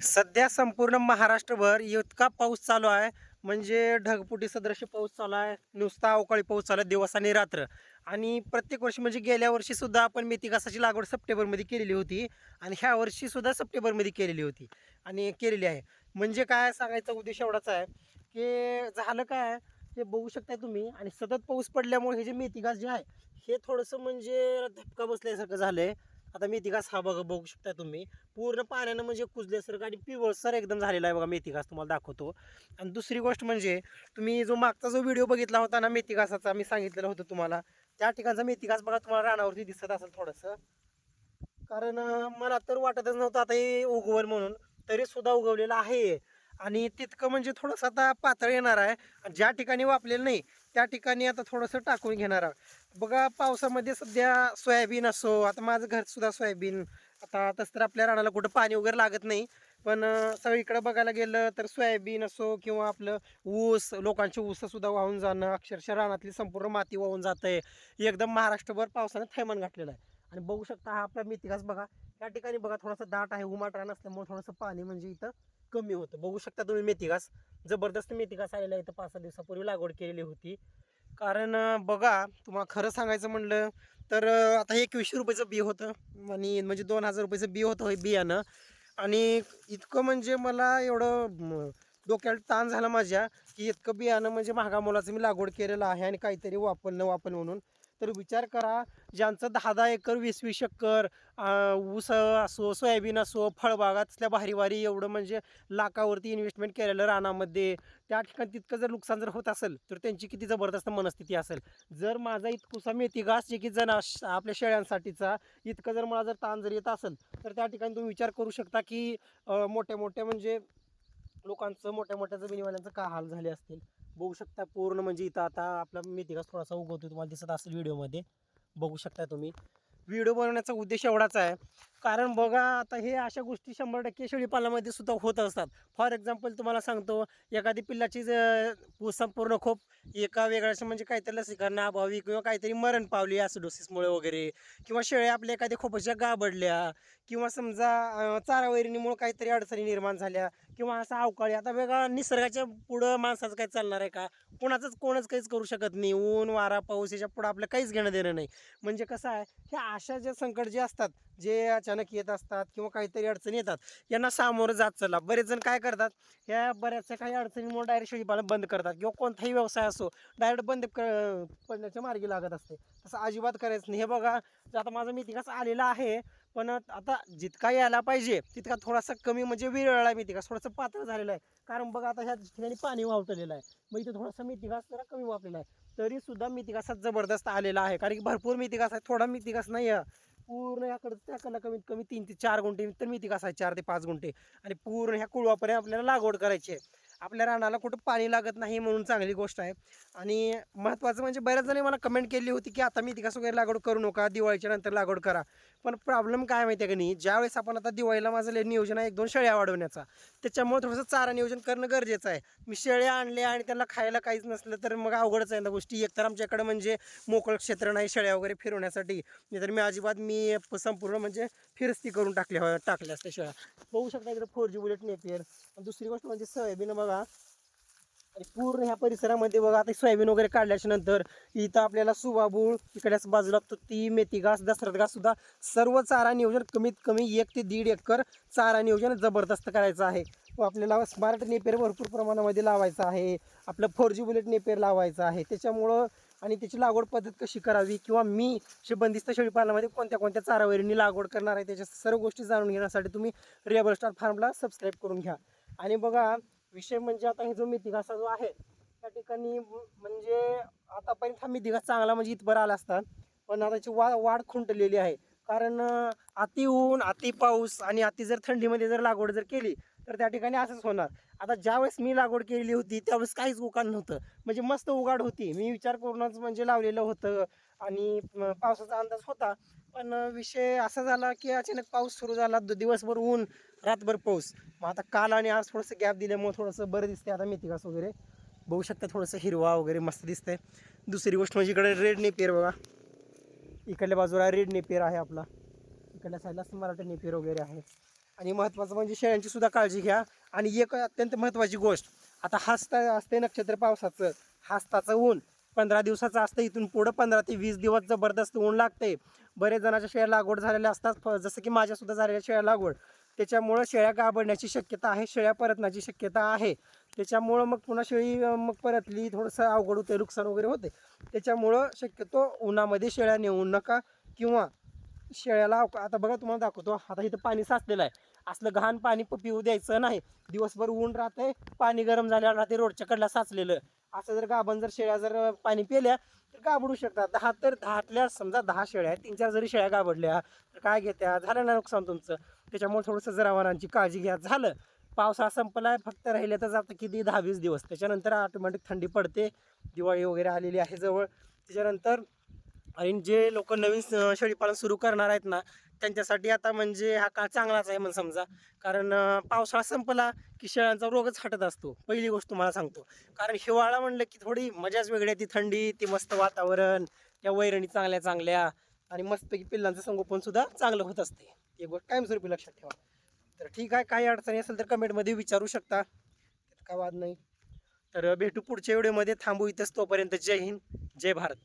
सध्या संपूर्ण महाराष्ट्रभर इतका पाऊस चालू आहे म्हणजे ढगपुटी सदृश पाऊस चालू आहे नुसता अवकाळी पाऊस चालू आहे दिवस आणि रात्र. आणि प्रत्येक वर्षी म्हणजे गेल्या वर्षी सुद्धा आपण मेथी घासाची लागवड सप्टेंबरमध्ये केलेली होती आणि ह्या वर्षी सुद्धा सप्टेंबरमध्ये केलेली होती आणि केलेली आहे. म्हणजे काय सांगायचा उद्देश एवढाच आहे की झालं काय हे बघू शकताय तुम्ही आणि सतत पाऊस पडल्यामुळे हे जे मेथी घास जे आहे हे थोडंसं म्हणजे धपका बसल्यासारखं झालं आहे आता मेथी घास हा बघा बघू शकता तुम्ही. पूर्ण पाण्यानं म्हणजे कुजल्यासारखं आणि पिवळसर एकदम झालेला आहे बघा मेथी घास तुम्हाला दाखवतो. आणि दुसरी गोष्ट म्हणजे तुम्ही जो मागचा जो व्हिडिओ बघितला होता ना मेथी घासाचा मी सांगितलेलं होतं तुम्हाला. त्या ठिकाणचा मेथी घास बघा तुम्हाला रानावरती दिसत असेल थोडंसं. कारण मला तर वाटतच नव्हतं आता हे उगवल म्हणून. तरी सुद्धा उगवलेलं आहे. आणि तितकं म्हणजे थोडंसं आता पातळ येणार आहे. आणि ज्या ठिकाणी वापलेलं नाही त्या ठिकाणी आता थोडंसं टाकून घेणार आहोत. बघा पावसामध्ये सध्या सोयाबीन असो आता माझं घरसुद्धा सोयाबीन. आता तसं तर आपल्या रानाला कुठं पाणी वगैरे लागत नाही. पण सगळीकडं सगळीकडे बघायला गेलं तर सोयाबीन असो किंवा आपलं ऊस लोकांची ऊससुद्धा वाहून जाणं अक्षरशः रानातली संपूर्ण माती वाहून जात आहे एकदम महाराष्ट्रभर पावसानं थैमान घातलेलं आहे. आणि बघू शकता हा आपला मेथीघास बघा. या ठिकाणी बघा थोडासा दाट आहे उमाट रान असल्यामुळे थोडंसं पाणी म्हणजे इथं कमी होतं. बघू शकता तुम्ही मेथीघास जबरदस्त मेथीघास आलेला आहे. इथं पाच सहा दिवसापूर्वी लागवड केलेली होती. कारण बघा तुम्हाला खरं सांगायचं म्हणलं तर आता हे एकवीसशे रुपयाचं बी होतं. आणि म्हणजे दोन हजार रुपयाचं बी होतं हे बियाणं. आणि इतकं म्हणजे मला एवढं डोक्याला ताण झाला माझ्या की इतकं बियाणं म्हणजे महागा मोलाचं मी लागवड केलेलं आहे आणि काहीतरी वापरणं वापर म्हणून. तर विचार करा ज्यांचं दहा दहा एकर वीस वीस एकर ऊस असो सोयाबीन असो फळबागातल्या भारी भारी एवढं म्हणजे लाखावरती इन्व्हेस्टमेंट केलेलं रानामध्ये त्या ठिकाणी तितकं जर नुकसान जर होत असेल तर त्यांची किती जबरदस्त मनस्थिती असेल. जर माझा इतकुसा मेथी घास जे की जण आपल्या शेळ्यांसाठीचा इतकं जर मला जर ताण जर येत असेल तर त्या ठिकाणी तुम्ही विचार करू शकता की मोठे मोठ्या मोठ्या म्हणजे लोकांचं मोठ्या मोठ्या जमिनीवाल्यांचं का हाल झाले असतील? बघू शकता पूर्ण म्हणजे इथं आता आपला मेथी घास थोडासा उगवतो तुम्हाला दिसत असेल व्हिडिओमध्ये. बघू शकता तुम्ही. व्हिडिओ बनवण्याचा उद्देश एवढाच आहे. कारण बघा आता हे अशा गोष्टी शंभर टक्के शेळीपालामध्ये सुद्धा होत असतात. फॉर एक्झाम्पल तुम्हाला सांगतो एखादी पिल्लाची ज- संपूर्ण खोप एका वेगळ्या म्हणजे काहीतरी लसीकरणा अभावी किंवा काहीतरी मरण पावली ॲसिडोसिसमुळे वगैरे. किंवा शेळ्या आपल्या एखाद्या खोपाच्या गाबडल्या. किंवा समजा अं, चारावैरणीमुळे काहीतरी अडचणी निर्माण झाल्या. किंवा असा अवकाळी आता वेगळा निसर्गाच्या पुढं माणसाचं काय चालणार आहे का? कोणाचंच कोणच काहीच करू शकत नाही. ऊन वारा पाऊस याच्या पुढं आपलं काहीच घेणं देणं नाही. म्हणजे कसं आहे ह्या अशा जे संकट जे असतात जे अचानक येत असतात किंवा काहीतरी अडचणी येतात यांना सामोरं जात चला. बरेच जण काय करतात ह्या बऱ्याचशा काही अडचणीमुळे डायरेक्ट शेळीपालन बंद करतात किंवा कोणताही व्यवसाय असो डायरेक्ट बंद क पडण्याच्या मार्गी लागत असते. तसं अजिबात करायचं नाही. हे बघा आता माझा असं आलेला आहे पण आता जितका यायला पाहिजे तितका थोडासा कमी म्हणजे विरळला आहे मितिकास थोडासा पातळ झालेला आहे. कारण बघा आता ह्या ठिकाणी पाणी वावटलेलं आहे. मग इथे थोडासा मितिकास जरा कमी वापरलेला आहे. तरी सुद्धा मितिकासात जबरदस्त आलेला आहे. कारण की भरपूर मितिकास आहे. थोडा मितिकास नाही आहे. पूर्ण ह्याकडं त्याकडनं कमीत कमी तीन ते चार गुंठे तर मितिकास आहे चार ते पाच गुंठे. आणि पूर्ण ह्या कुळवापर्यंत आपल्याला लागवड करायची आहे. आपल्या रानाला कुठं पाणी लागत नाही म्हणून चांगली गोष्ट आहे. आणि महत्त्वाचं म्हणजे बऱ्याच जणी मला कमेंट केली होती की आता मी तिकास वगैरे लागवड करू नका दिवाळीच्या नंतर लागवड करा. पण प्रॉब्लेम काय माहिती आहे का नाही? ज्यावेळेस आपण आता दिवाळीला माझं नियोजन आहे एक दोन शेळ्या वाढवण्याचा. त्याच्यामुळे थोडंसं चारा नियोजन करणं गरजेचं आहे. मी शेळ्या आणल्या आणि त्यांना खायला काहीच नसलं तर मग अवघडच आहे ना गोष्टी. एकतर आमच्याकडे म्हणजे मोकळं क्षेत्र नाही शेळ्या वगैरे फिरवण्यासाठी. नाही तर मी अजिबात मी संपूर्ण म्हणजे फिरस्ती करून टाकल्या टाकल्या असत्या शेळ्या बघू शकता इकडे फोर जी बुलेट नेपियर दुसरी गोष्ट म्हणजे सोयाबीन बघा. आणि पूर्ण ह्या परिसरामध्ये बघा आता सोयाबीन वगैरे काढल्याच्या नंतर इथं आपल्याला सुवाबूळ इकड्याच बाजूला ती मेथी घास दसरथ घास सुद्धा सर्व चारा नियोजन कमीत कमी एक ते दीड एकर चारा नियोजन जबरदस्त करायचं आहे. व आपल्याला स्मार्ट नेपेर भरपूर प्रमाणामध्ये लावायचं आहे. आपलं फोर जी बुलेट नेपेर लावायचं आहे. त्याच्यामुळं आणि त्याची लागवड पद्धत कशी करावी किंवा मी बंदिस्त शेळीपालनामध्ये कोणत्या कोणत्या चारावरींनी लागवड करणार आहे त्याच्या सर्व गोष्टी जाणून घेण्यासाठी तुम्ही रेबल स्टार फार्मला सबस्क्राईब करून घ्या. आणि बघा विषय म्हणजे आता हे जो मेथी घासा जो आहे त्या ठिकाणी म्हणजे आतापर्यंत हा मेथी घास चांगला म्हणजे इथभर आला असता पण आता त्याची वा वाढ खुंटलेली आहे. कारण अति ऊन अति पाऊस आणि अति जर थंडीमध्ये जर लागवड जर केली तर त्या ठिकाणी असंच होणार. आता ज्यावेळेस मी लागवड केलेली होती त्यावेळेस काहीच उकाड नव्हतं. म्हणजे मस्त उगाड होती. मी विचार करूनच म्हणजे लावलेलं होतं आणि पावसाचा अंदाज होता. पण विषय असा झाला की अचानक पाऊस सुरू झाला. दिवसभर ऊन रातभर पाऊस. मग आता काल आणि आज थोडंसं गॅप दिल्यामुळे थोडंसं बरं दिसते आता मेथिकास वगैरे बघू शकता थोडंसं हिरवा वगैरे मस्त दिसतंय. दुसरी गोष्ट म्हणजे इकडे रेड नेपियर बघा. इकडल्या बाजूला रेड नेपियर आहे आपला. इकडल्या साईडला मराठी नेपियर वगैरे आहे. आणि महत्त्वाचं म्हणजे शेळ्यांची सुद्धा काळजी घ्या. आणि एक अत्यंत महत्त्वाची गोष्ट आता हसता असते नक्षत्र पावसाचं हस्ताचं ऊन. पंधरा दिवसाचं असतं इथून पुढं पंधरा ते वीस दिवस जबरदस्त ऊन लागते बरेच जणाच्या शेळ्या लागवड झालेल्या असतात फ- जसं की माझ्यासुद्धा झालेल्या शेळ्या लागवड. त्याच्यामुळं शेळ्या गाबडण्याची शक्यता आहे शेळ्या परतण्याची शक्यता आहे. त्याच्यामुळं मग पुन्हा शेळी मग परतली थोडंसं अवघड होते नुकसान वगैरे होते त्याच्यामुळं शक्यतो उन्हामध्ये शेळ्या नेऊ नका किंवा शेळ्याला आता बघा तुम्हाला दाखवतो आता इथं पाणी साचलेलं आहे. असलं घाण पाणी प- पिऊ द्यायचं नाही. दिवसभर ऊन राहतंय पाणी गरम झाल्यावर राहते रोडच्या कडला साचलेलं. असं जर गाभण जर शेळ्या जर पाणी पिल्या तर गाबडू शकतात. दहा तर दहातल्या समजा दहा शेळ्या आहेत तीन चार जरी शेळ्या गाबडल्या तर काय घेत्या? झालं ना नुकसान तुमचं? त्याच्यामुळे थोडंसं जनावरांची काळजी घ्या. झालं. पावसाळा संपलाय फक्त राहिले तर जातं किती? दहा वीस दिवस. त्याच्यानंतर ऑटोमॅटिक थंडी पडते. दिवाळी वगैरे आलेली आहे जवळ. त्याच्यानंतर आणि जे लोक नवीन शेळीपालन सुरू करणार आहेत ना त्यांच्यासाठी आता म्हणजे हा काळ चांगलाच आहे म्हणून समजा. कारण पावसाळा संपला की शेळ्यांचा रोगच हटत असतो. पहिली गोष्ट तुम्हाला सांगतो. कारण हिवाळा म्हणलं की थोडी मजाच वेगळी आहे. ती थंडी ती मस्त वातावरण त्या वैरणी चांगल्या चांगल्या आणि मस्तपैकी पिल्लांचं संगोपन सुद्धा चांगलं होत असते. ही गोष्ट कायमस्वरूपी लक्षात ठेवा. तर ठीक आहे काही अडचणी असेल तर कमेंटमध्ये विचारू शकता. त्यात काय वाद नाही. तर भेटू पुढच्या व्हिडिओमध्ये. थांबू इथंच तोपर्यंत. जय हिंद जय भारत.